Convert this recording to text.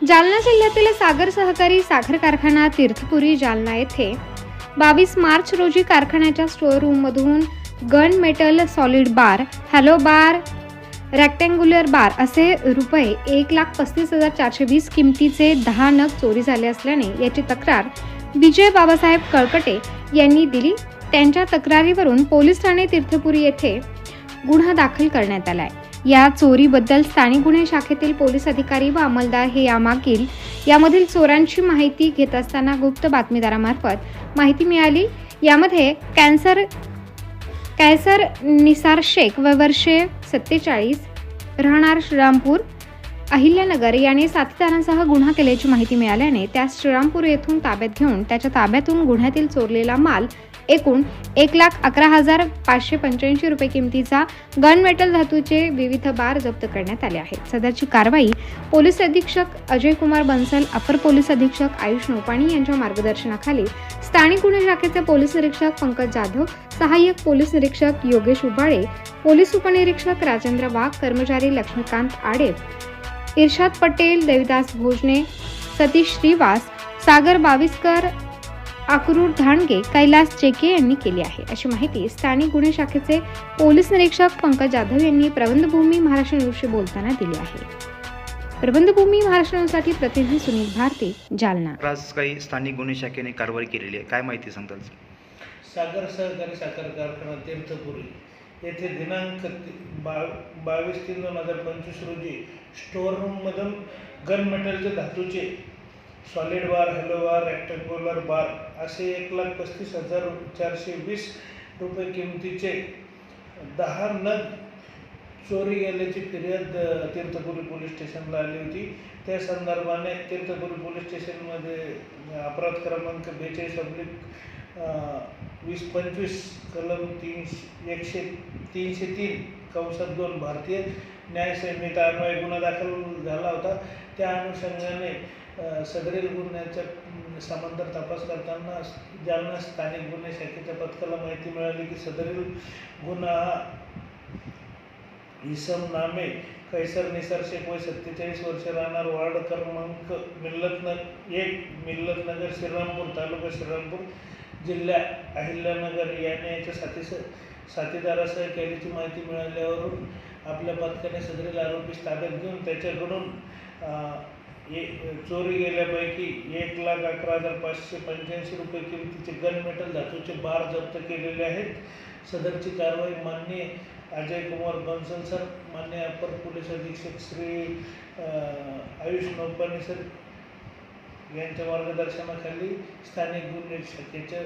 जालना जिल्ह्यातील सागर सहकारी साखर कारखाना तीर्थपुरी जालना येथे बावीस मार्च रोजी कारखान्याच्या स्टोअरूममधून gun metal solid bar hollow bar rectangular bar असे रुपये एक लाख पस्तीस हजार चारशे वीस किमतीचे दहा नग चोरी झाले असल्याने याची तक्रार विजय बाबासाहेब कळकटे यांनी दिली. त्यांच्या तक्रारीवरून पोलीस ठाणे तीर्थपुरी येथे गुन्हा दाखल करण्यात आलाय. या चोरीबद्दल स्थानिक गुन्हे शाखेतील पोलीस अधिकारी व अंमलदार हे यामागील यामधील चोरांची माहिती घेत असताना गुप्त बातमीदारामार्फत माहिती मिळाली. यामध्ये कॅन्सर कॅन्सर निसार शेख व वर्षे सत्तेचाळीस राहणार श्रीरामपूर अहिल्यानगर याने साथीदारांसह गुन्हा केल्याची माहिती मिळाल्याने त्या श्रीरामपूर येथून ताब्यात घेऊन त्याच्या ताब्यातून गुन्ह्यातील चोरलेला माल एकूण एक लाख अकरा हजार पाचशे पंच्याऐंशी रुपये किमतीचा गन मेटल धातूचे विविध बार जप्त करण्यात आले आहेत. सदरची कारवाई पोलीस अधीक्षक अजय कुमार बन्सल अपर पोलीस अधीक्षक आयुष नोपाणी यांच्या मार्गदर्शनाखाली स्थानिक गुन्हे शाखेचे पोलीस निरीक्षक पंकज जाधव सहाय्यक पोलीस निरीक्षक योगेश उबाळे पोलीस उपनिरीक्षक राजेंद्र वाघ कर्मचारी लक्ष्मीकांत आडे इर्शाद पटेल देविदास भोजने सतीश श्रीवास सागर बाविस्कर अक्रूर धाणगे कैलास चेके यांनी केली आहे. अशी माहिती स्थानिक गुन्हे शाखेचे पोलीस निरीक्षक पंकज जाधव यांनी प्रबंधभूमी महाराष्ट्र न्यूजशी बोलताना दिली आहे. प्रबंधभूमी महाराष्ट्र न्यूजसाठी प्रतिनिधी सुनील भारती जालना. आज काही स्थानिक गुन्हे शाखेने कारवाई केलेली आहे. काय माहिती सांगताल सागर सहकारी साखर कारखाना तीर्थपुरी येथे दिनांक बा बावीस तीन दोन हजार पंचवीस रोजी स्टोअर रूममधून गन मेटलचे धातूचे solid bar hollow bar rectangular bar असे एक लाख पस्तीस हजार चारशे वीस रुपये किमतीचे दहा नग चोरी गेल्याची फिर्याद तीर्थपुरी पोलीस स्टेशनला आली होती. त्या संदर्भाने तीर्थपुरी पोलीस स्टेशनमध्ये अपराध क्रमांक बेचाळीस अब्लिक वीस पंचवीस कलम तीनशे एकशे तीनशे तीन कंसात दोन भारतीय न्याय संहिता अन्वये गुन्हा दाखल होता. त्या अनुषंगाने सदरील गुन्ह्याच्या समांतर तपास करताना जालना स्थानिक गुन्हे शाखेच्या पथकाला माहिती मिळाली की सदरील गुन्हा इसम नामे कैसर निसार शेख वय सत्तेचाळीस वर्ष राहणार वार्ड क्रमांक मिल्लतनगर एक मिल्लतनगर श्रीरामपूर तालुका श्रीरामपूर जिल्ह्या अहिल्यानगर. याने याच्या साथी साथीदारासह केल्याची माहिती मिळाल्यावरून आपल्या पथकाने सदरील आरोपीस ताब्यात घेऊन त्याच्याकडून ए चोरी गेल्यापैकी एक लाख अकरा हजार पाचशे पंच्याऐंशी रुपये किमतीचे गन मेटल धातूचे बार जप्त केलेले आहेत. सदरची कारवाई मान्य अजय कुमार बन्सल सर मान्य अपर पोलीस अधीक्षक श्री आयुष नौपानी सर यांच्या मार्गदर्शनाखाली स्थानिक गुन्हे शाखेच्या